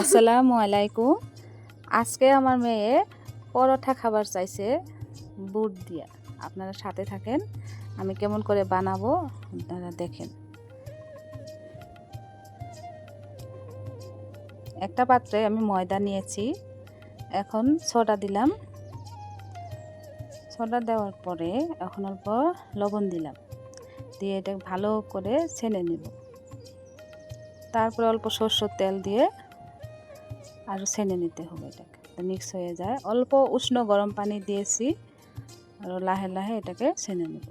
আসসালামু আলাইকুম। আজকে আমার মেয়ে পরোটা খাবার চাইছে বুট দিয়া। আপনারা সাথে থাকেন, আমি কেমন করে বানাবো আপনারা দেখেন। একটা পাত্রে আমি ময়দা নিয়েছি, এখন সোডা দিলাম। সোডা দেওয়ার পরে এখন অল্প লবণ দিলাম, দিয়ে এটা ভালো করে ছেনে নেব। তারপরে অল্প সর্ষের তেল দিয়ে আরও ছেনে নিতে হবে এটাকে। মিক্স হয়ে যায়। অল্প উষ্ণ গরম পানি দিয়েছি আরও লাহে লাহে এটাকে ছেনে নেব।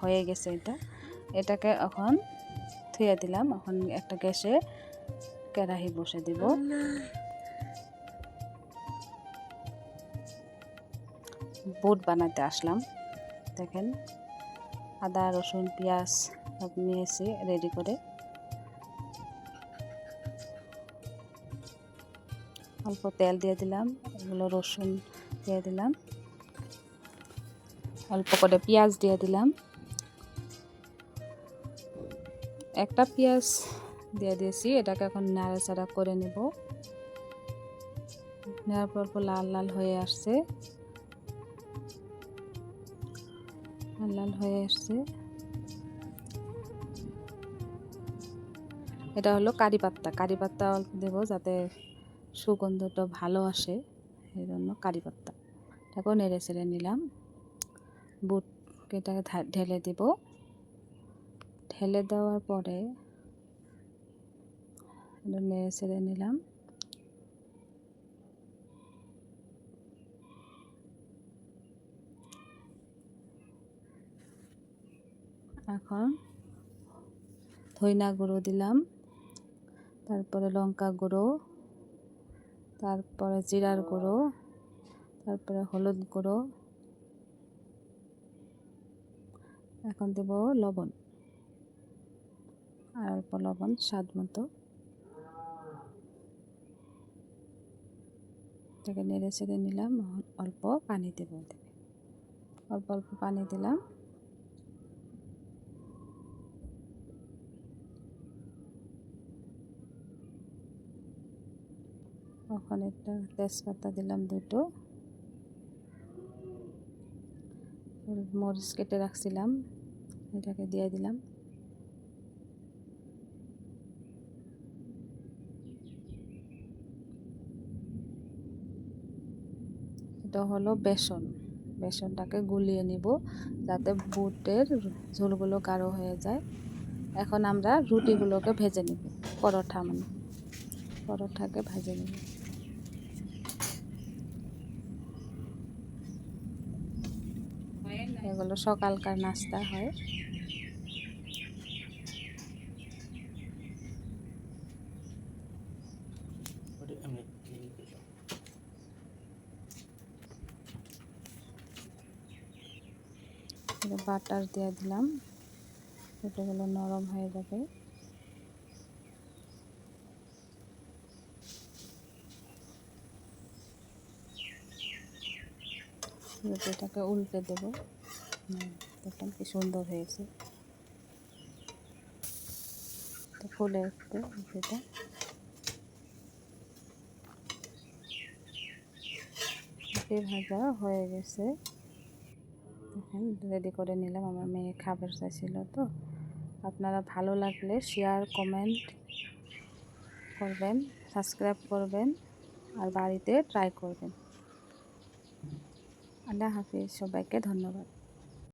হয়ে গেছে এটা। এটাকে এখন থুয়ে দিলাম। এখন একটা গ্যাসে কেরাহি বসে দিব। বুট বানাতে আসলাম। দেখেন, আদা, রসুন, পেঁয়াজ সব নিয়েছি রেডি করে। অল্প তেল দিয়ে দিলাম, এগুলো রসুন দিয়ে দিলাম। অল্প করে পেঁয়াজ দিয়ে দিলাম। একটা পেঁয়াজ দিয়ে দিয়েছি, এটাকে এখন নাড়াচাড়া করে নেব। নেওয়ার পর লাল লাল হয়ে আসছে। লাল লাল হয়ে আসছে। এটা হলো কারি পাত্তা কারি পাত্তা অল্প দেবো যাতে সুগন্ধটা ভালো আসে এই জন্য কারি পাত্তা। এটাকেও নেড়ে চেড়ে নিলাম। বুটকে এটাকে ঢেলে দেব। ঢেলে দেওয়ার পরে নেড়ে চেড়ে নিলাম। এখন ধইনা গুঁড়ো দিলাম। তারপরে লঙ্কা গুঁড়ো। তারপরে জিরার গুঁড়ো, তারপরে হলুদ গুঁড়ো, এখন দেব লবণ। আর অল্প লবণ স্বাদ মতো। এটাকে নেড়ে ছেড়ে নিলাম, অল্প পানি দেব অল্প অল্প পানি দিলাম। ওখানে একটা তেজপাতা দিলাম দুটো। মরিচ কেটে রাখছিলাম, এটাকে দিয়ে দিলাম। এটা হলো বেসন। বেসনটাকে গুলিয়ে নিব যাতে বুটের ঝোলগুলো গাঢ় হয়ে যায়। এখন আমরা রুটিগুলোকে ভেজে নিব পরোটা মানে। পরোটাকে ভেজে নিব। এগুলো সকালকার নাস্তা হয়। বাটার দিয়ে দিলাম। এটাগুলো নরম হয়ে যাবে। এটাকে উল্টে দেবো। দেখলাম কি সুন্দর হয়েছে। ফুলে একটু এটা ভাজা হয়ে গেছে। এখন রেডি করে নিলাম, আমার মেয়ে খাবার চাইছিল তো। আপনারা ভালো লাগলে শেয়ার কমেন্ট করবেন সাবস্ক্রাইব করবেন, আর বাড়িতে ট্রাই করবেন। আল্লাহ হাফিজ সবাইকে ধন্যবাদ।